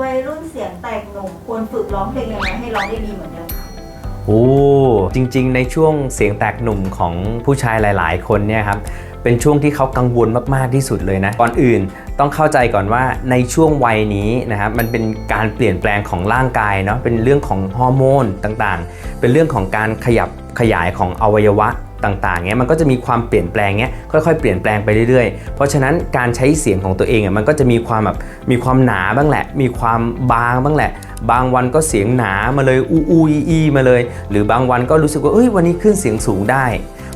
วัยรุ่นเสียงแตกหนุ่มควรฝึกร้องเพลงยังไงให้ร้องได้ดีเหมือนเดิมคะโอ้จริงๆ ในช่วงเสียงแตกหนุ่มของผู้ชายหลาย ๆ คนเนี่ยครับเป็นช่วงที่เขากังวลมาก ๆ ที่สุดเลยนะ ก่อนอื่นต้องเข้าใจก่อนว่าในช่วงวัยนี้นะครับมันเป็นการเปลี่ยนแปลงของร่างกายเนาะเป็นเรื่องของฮอร์โมนต่างๆ เป็นเรื่องของการขยับขยายของอวัยวะ ต่างๆเนี้ยมันก็จะมีความเปลี่ยนแปลงเนี้ยค่อยๆเปลี่ยนแปลงไปเรื่อยๆ เพราะฉะนั้นการใช้เสียงของตัวเองอะมันก็จะมีความแบบมีความหนาบ้างแหละ มีความบางบ้างแหละ บางวันก็เสียงหนามาเลยอูอูอีอีมาเลย หรือบางวันก็รู้สึกว่าเอ้ยวันนี้ขึ้นเสียงสูงได้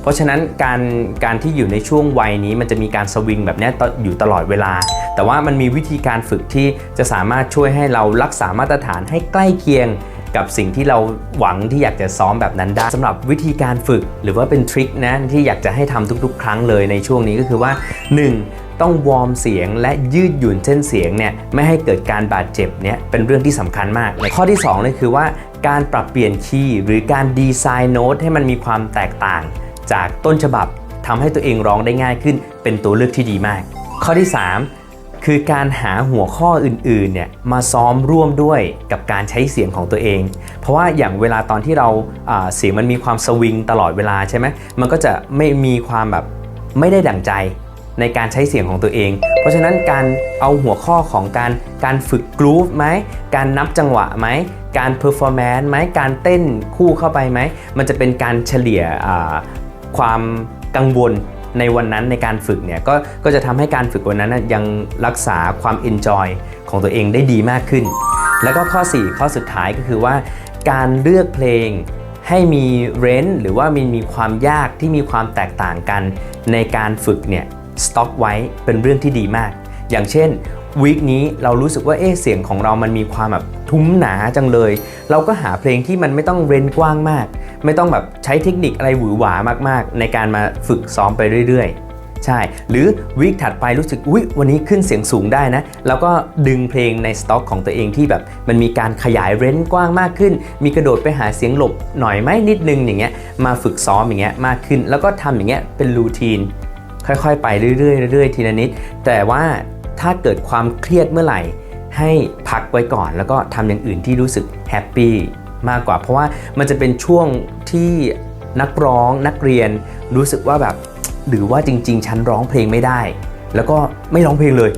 เพราะฉะนั้นการการที่อยู่ในช่วงวัยนี้มันจะมีการสวิงแบบนี้อยู่ตลอดเวลา แต่ว่ามันมีวิธีการฝึกที่จะสามารถช่วยให้เรารักษามาตรฐานให้ใกล้เคียง กับสิ่งที่เราหวังที่อยากจะซ้อมแบบนั้นได้สำหรับวิธีการฝึกหรือว่าเป็นทริคนะที่อยากจะให้ทำทุก ๆ ครั้งเลยในช่วงนี้ก็คือว่า 1. ต้องวอร์มเสียงและยืดหยุ่นเส้นเสียงเนี่ยไม่ให้เกิดการบาดเจ็บเนี่ยเป็นเรื่องที่สำคัญมาก ข้อที่2เลยคือว่าการปรับเปลี่ยนคีย์หรือการดีไซน์โน้ตให้มันมีความแตกต่าง จากต้นฉบับทำให้ตัวเองร้องได้ง่ายขึ้น เป็นตัวเลือกที่ดีมาก ข้อที่ 3 คือการหาหัวข้ออื่นๆเนี่ยมาซ้อมร่วมด้วยกับการใช้เสียงของตัวเอง เพราะว่าอย่างเวลาตอนที่เราาเสียงมันมีความสวิงตลอดเวลาใช่ไหมมันก็จะไม่มีความแบบไม่ได้ดั่งใจในการใช้เสียงของตัวเอง เพราะฉะนั้นการเอาหัวข้อของการการฝึกกรูฟไหม การนับจังหวะไหม การเพอร์ฟอร์แมนซ์ไหม การเต้นคู่เข้าไปไหม มันจะเป็นการเฉลี่ยความกังวล ในวันนั้นในการฝึกเนี่ยก็ก็จะทำให้การฝึกวันนั้นยังรักษาความเอนจอยของตัวเองได้ดีมากขึ้น แล้วก็ข้อ 4 ข้อสุดท้ายก็คือว่า การเลือกเพลงให้มีเรนหรือว่ามีมีความยากที่มีความแตกต่างกันในการฝึกเนี่ยสต็อกไว้เป็นเรื่องที่ดีมาก อย่างเช่น วีคนี้เรารู้สึกว่าเอ๊เสียงของเรามันมีความแบบทุ้มหนาจังเลย เราก็หาเพลงที่มันไม่ต้องเรนกว้างมาก ไม่ต้องแบบใช้เทคนิคอะไรหวือหวามากๆ ในการมาฝึกซ้อมไปเรื่อยๆ ใช่ หรือวีคถัดไปรู้สึกอุ๊ยวันนี้ขึ้นเสียงสูงได้นะแล้วก็ดึงเพลงในสต็อกของตัวเองที่แบบมันมีการขยายเรนกว้างมากขึ้น มีกระโดดไปหาเสียงหลบหน่อยไหมนิดนึงอย่างเงี้ยมาฝึกซ้อมอย่างเงี้ยมากขึ้น แล้วก็ทำอย่างเงี้ยเป็นรูทีนค่อยๆ ไปเรื่อยๆเรื่อยๆ ทีละนิด แต่ว่า ถ้าเกิดความเครียดเมื่อไหร่ ให้พักไว้ก่อน แล้วก็ทำอย่างอื่นที่รู้สึกแฮปปี้มากกว่า เพราะว่ามันจะเป็นช่วงที่นักร้องนักเรียนรู้สึกว่าแบบหรือว่าจริง ๆ ฉันร้องเพลงไม่ได้ แล้วก็ไม่ร้องเพลงเลย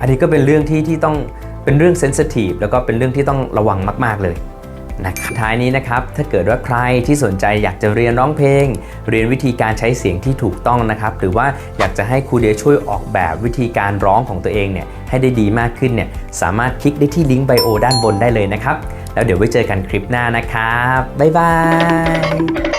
อันนี้ก็เป็นเรื่องที่ที่ต้องเป็นเรื่องเซนซิทีฟแล้วก็เป็นเรื่องที่ต้องระวังมาก ๆเลย นะครับท้ายนี้นะครับ ถ้าเกิดว่าใครที่สนใจอยากจะเรียนร้องเพลง เรียนวิธีการใช้เสียงที่ถูกต้องนะครับ หรือว่าอยากจะให้ครูเดียช่วยออกแบบวิธีการร้องของตัวเองเนี่ยให้ได้ดีมากขึ้นเนี่ยสามารถคลิกได้ที่ลิงก์ไบโอด้านบนได้เลยนะครับ แล้วเดี๋ยวไว้เจอกันคลิปหน้านะครับ บ๊ายบาย